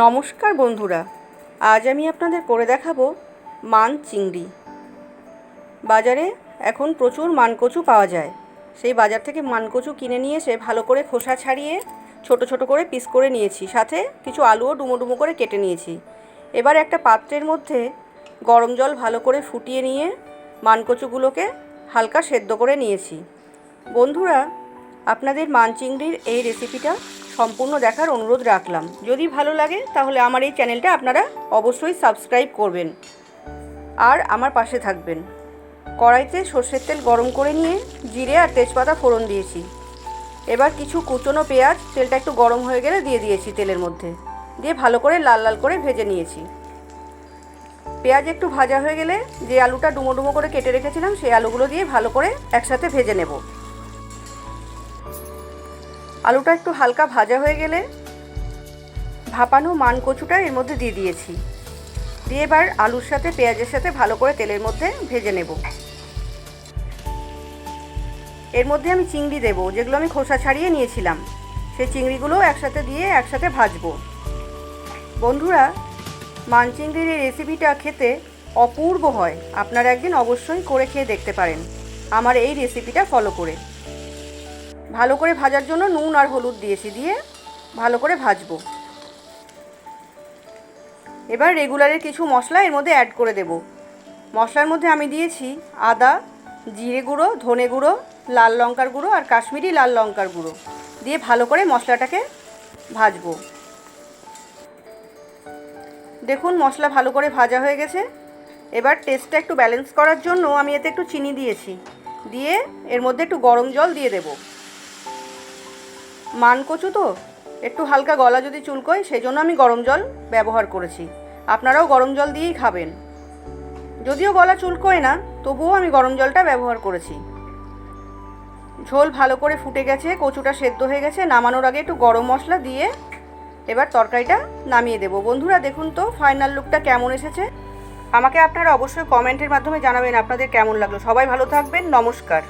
নমস্কার বন্ধুরা, আজ আমি আপনাদের করে দেখাবো মান চিংড়ি বাজারে এখন প্রচুর মানকচু পাওয়া যায়। সেই বাজার থেকে মানকচু কিনে নিয়ে এসে ভালো করে খোসা ছাড়িয়ে ছোট ছোট করে পিস করে নিয়েছি। সাথে কিছু আলুও ডুমো ডুমো করে কেটে নিয়েছি। এবার একটা পাত্রের মধ্যে গরম জল ভালো করে ফুটিয়ে নিয়ে মানকচুগুলোকে হালকা সেদ্ধ করে নিয়েছি। বন্ধুরা, আপনাদের মান চিংড়ির এই রেসিপিটা সম্পূর্ণ দেখার অনুরোধ রাখলাম। যদি ভালো লাগে, তাহলে আমার এই চ্যানেলটা আপনারা অবশ্যই সাবস্ক্রাইব করবেন। আর আমার পাশে থাকবেন। কড়াইতে সর্ষের তেল গরম করে নিয়ে জিরে আর তেজপাতা ফোড়ন দিয়েছি। এবার কিছু কুচনো পেঁয়াজ, তেলটা একটু গরম হয়ে গেলে দিয়ে দিয়েছি তেলের মধ্যে। দিয়ে ভালো করে লাল লাল করে ভেজে নিয়েছি। পেঁয়াজ একটু ভাজা হয়ে গেলে যে আলুটা ডুমো ডুমো করে কেটে রেখেছিলাম, সেই আলুগুলো দিয়ে ভালো করে একসাথে ভেজে নেব। আলুটা একটু হালকা ভাজা হয়ে গেলে ভাপানো মান কচুটা এর মধ্যে দিয়ে দিয়েছি। দিয়ে এবার আলুর সাথে, পেঁয়াজের সাথে ভালো করে তেলের মধ্যে ভেজে নেব। এর মধ্যে আমি চিংড়ি দেব, যেগুলো আমি খোসা ছাড়িয়ে নিয়েছিলাম। সেই চিংড়িগুলো একসাথে দিয়ে একসাথে ভাজবো। বন্ধুরা, মান চিংড়ির এই রেসিপিটা খেতে অপূর্ব হয়। আপনারা একদিন অবশ্যই করে খেয়ে দেখতে পারেন। আমার এই রেসিপিটা ফলো করে। ভালো করে ভাজার জন্য নুন আর হলুদ দিয়েছি, দিয়ে ভালো করে ভাজবো। এবার রেগুলারের কিছু মশলা এর মধ্যে অ্যাড করে দেব। মশলার মধ্যে আমি দিয়েছি আদা, জিরে গুঁড়ো, ধনে গুঁড়ো, লাল লঙ্কার গুঁড়ো আর কাশ্মীরি লাল লঙ্কার গুঁড়ো দিয়ে ভালো করে মশলাটাকে ভাজবো। দেখুন মশলা ভালো করে ভাজা হয়ে গেছে। এবার টেস্টটা একটু ব্যালেন্স করার জন্য আমি এতে একটু চিনি দিয়েছি। দিয়ে এর মধ্যে একটু গরম জল দিয়ে দেবো। মান কচু তো? একটু হালকা গলা যদি চুলকোয় সেই জন্য আমি গরম জল ব্যবহার করেছি। আপনারাও গরম জল দিয়েই খাবেন। যদিও গলা চুলকোয় না, তবুও আমি গরম জলটা ব্যবহার করেছি। ঝোল ভালো করে ফুটে গেছে, কচুটা সেদ্ধ হয়ে গেছে, নামানোর আগে একটু গরম মশলা দিয়ে এবার তরকারিটা নামিয়ে দেবো। বন্ধুরা, দেখুন তো ফাইনাল লুকটা কেমন এসেছে? আমাকে আপনারা অবশ্যই কমেন্টের মাধ্যমে জানাবেন আপনাদের কেমন লাগল। সবাই ভালো থাকবেন, নমস্কার।